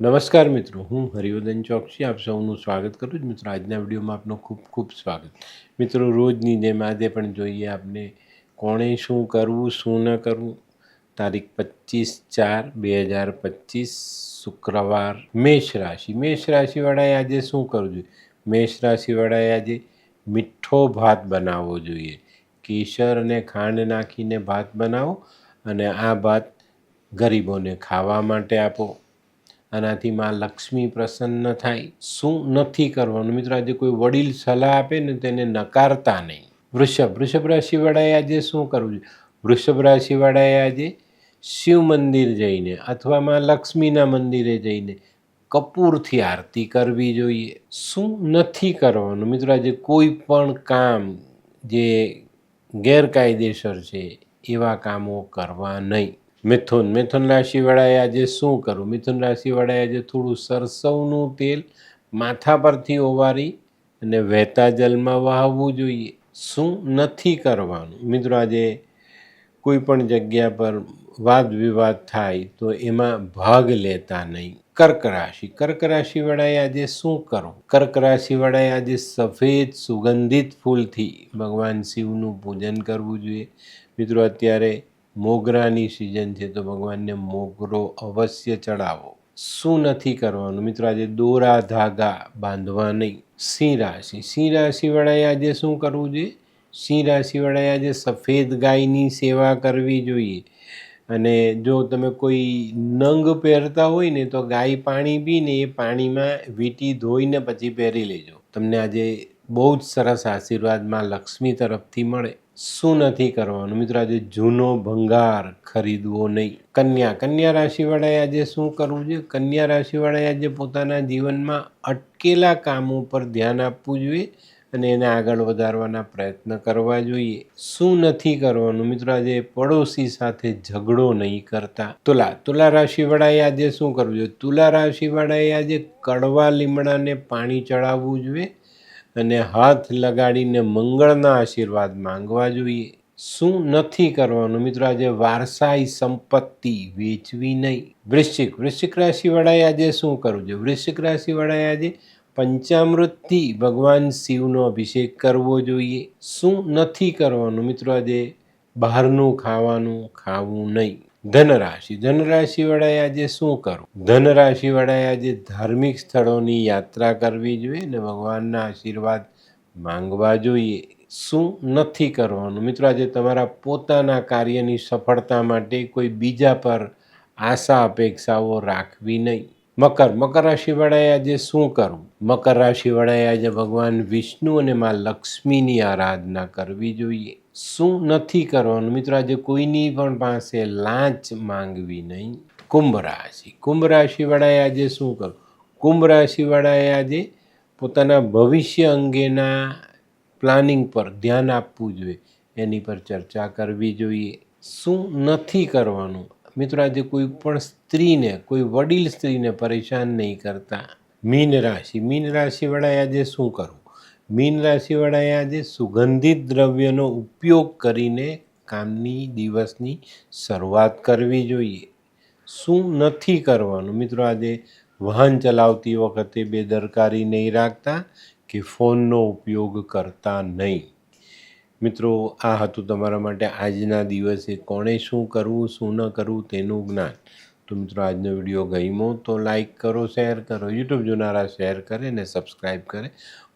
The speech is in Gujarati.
નમસ્કાર મિત્રો, હું હરિવર્ધન ચોકસી આપ સૌનું સ્વાગત કરું છું. મિત્રો, આજના વિડીયોમાં આપનું ખૂબ ખૂબ સ્વાગત. મિત્રો, રોજની જેમ આજે પણ જોઈએ આપને કોણે શું કરવું, શું ન કરવું? તારીખ પચીસ ચાર બે હજાર પચીસ, શુક્રવાર મેષ રાશિ. મેષ રાશિવાળાએ આજે શું કરવું જોઈએ? મેષ રાશિવાળાએ આજે મીઠો ભાત બનાવવો જોઈએ. કેસર અને ખાંડ નાખીને ભાત બનાવો અને આ ભાત ગરીબોને ખાવા માટે આપો. આનાથી માં લક્ષ્મી પ્રસન્ન થાય. શું નથી કરવાનું? મિત્રો, આજે કોઈ વડીલ સલાહ આપે ને તેને નકારતા નહીં. વૃષભ વૃષભ રાશિવાળાએ આજે શું કરવું જોઈએ? વૃષભ રાશિવાળાએ આજે શિવ મંદિર જઈને અથવા માં લક્ષ્મીના મંદિરે જઈને કપૂરથી આરતી કરવી જોઈએ. શું નથી કરવાનું? મિત્રો, આજે કોઈ પણ કામ જે ગેરકાયદેસર છે, એવા કામો કરવા નહીં. મિથુન. મિથુન રાશિવાળાએ આજે શું કરવું મિથુન રાશિવાળાએ આજે થોડું સરસવનું તેલ માથા પરથી ઓવારી અને વહેતા જલમાં વહાવવું જોઈએ. શું નથી કરવાનું? મિત્રો, આજે કોઈ પણ જગ્યા પર વાદ વિવાદ થાય તો એમાં ભાગ લેતા નહીં. કર્ક રાશિ. કર્ક રાશિવાળાએ આજે શું કરવું કર્ક રાશિવાળાએ આજે સફેદ સુગંધિત ફૂલથી ભગવાન શિવનું પૂજન કરવું જોઈએ. મિત્રો, અત્યારે મોગરાની સિઝન છે તો ભગવાનને મોગરો અવશ્ય ચડાવો. શું નથી કરવાનું? મિત્રો, આજે દોરા ધાગા બાંધવા નહીં. સિંહ રાશિ. સિંહ રાશિવાળાએ આજે શું કરવું જોઈએ? સિંહ રાશિવાળાએ આજે સફેદ ગાયની સેવા કરવી જોઈએ. અને જો તમે કોઈ નંગ પહેરતા હોય ને, તો ગાય પાણી પીને એ પાણીમાં વીંટી ધોઈને પછી પહેરી લેજો. તમને આજે બહુ જ સરસ આશીર્વાદમાં લક્ષ્મી તરફથી મળે. શું નથી કરવાનું? મિત્રો, આજે જૂનો ભંગાર ખરીદવો નહીં. કન્યા કન્યા રાશિવાળાએ આજે શું કરવું જોઈએ? કન્યા રાશિવાળાએ આજે પોતાના જીવનમાં અટકેલા કામો પર ધ્યાન આપવું જોઈએ અને એને આગળ વધારવાના પ્રયત્ન કરવા જોઈએ. શું નથી કરવાનું? મિત્રો, આજે પડોશી સાથે ઝઘડો નહીં કરતા. તુલા તુલા રાશિવાળાએ આજે શું કરવું જોઈએ? તુલા રાશિવાળાએ આજે કડવા લીમડાને પાણી ચડાવવું જોઈએ અને હાથ લગાડીને મંગળના આશીર્વાદ માંગવા જોઈએ. શું નથી કરવાનું? મિત્રો, આજે વારસાઈ સંપત્તિ વેચવી નહીં. વૃશ્ચિક વૃશ્ચિક રાશિવાળાએ આજે શું કરવું જોઈએ? વૃશ્ચિક રાશિવાળાએ આજે પંચામૃતથી ભગવાન શિવનો અભિષેક કરવો જોઈએ. શું નથી કરવાનું? મિત્રો, આજે બહારનું ખાવાનું ખાવું નહીં. ધનરાશિ. ધનરાશિવાળાએ આજે શું કરવું? ધનરાશિવાળાએ આજે ધાર્મિક સ્થળોની યાત્રા કરવી જોઈએ અને ભગવાનના આશીર્વાદ માંગવા જોઈએ. શું નથી કરવાનું? મિત્રો, આજે તમારા પોતાના કાર્યની સફળતા માટે કોઈ બીજા પર આશા, અપેક્ષાઓ રાખવી નહીં. મકર. મકર રાશિવાળાએ આજે શું કરવું? મકર રાશિવાળાએ આજે ભગવાન વિષ્ણુ અને મા લક્ષ્મીની આરાધના કરવી જોઈએ. શું નથી કરવાનું? મિત્રો, આજે કોઈની પણ પાસે લાંચ માંગવી નહીં. કુંભ રાશિ. કુંભ રાશિવાળાએ આજે શું કરવું કુંભ રાશિવાળાએ આજે પોતાના ભવિષ્ય અંગેના પ્લાનિંગ પર ધ્યાન આપવું જોઈએ. એની પર ચર્ચા કરવી જોઈએ. શું નથી કરવાનું? મિત્રો, આજે કોઈ પણ સ્ત્રીને, કોઈ વડીલ સ્ત્રીને પરેશાન નહીં કરતા. મીન રાશિ. મીન રાશિવાળાએ આજે શું કરવું મીન રાશિવાળાએ આજે સુગંધિત દ્રવ્યનો ઉપયોગ કરીને કામની દિવસની શરૂઆત કરવી જોઈએ. શું નથી કરવાનું? મિત્રો, આજે વાહન ચલાવતી વખતે બેદરકારી નહીં રાખતા કે ફોનનો ઉપયોગ કરતા નહીં? મિત્રો, આ હતું તમારા માટે આજના દિવસે કોણે શું કરવું, શું ન કરવું તેનું જ્ઞાન. તો મિત્રો, આજનો વીડિયો ગમ્યો તો લાઈક કરો, શેર કરો, યુટ્યુબ જોનારા શેર કરે ને સબસ્ક્રાઈબ કરે.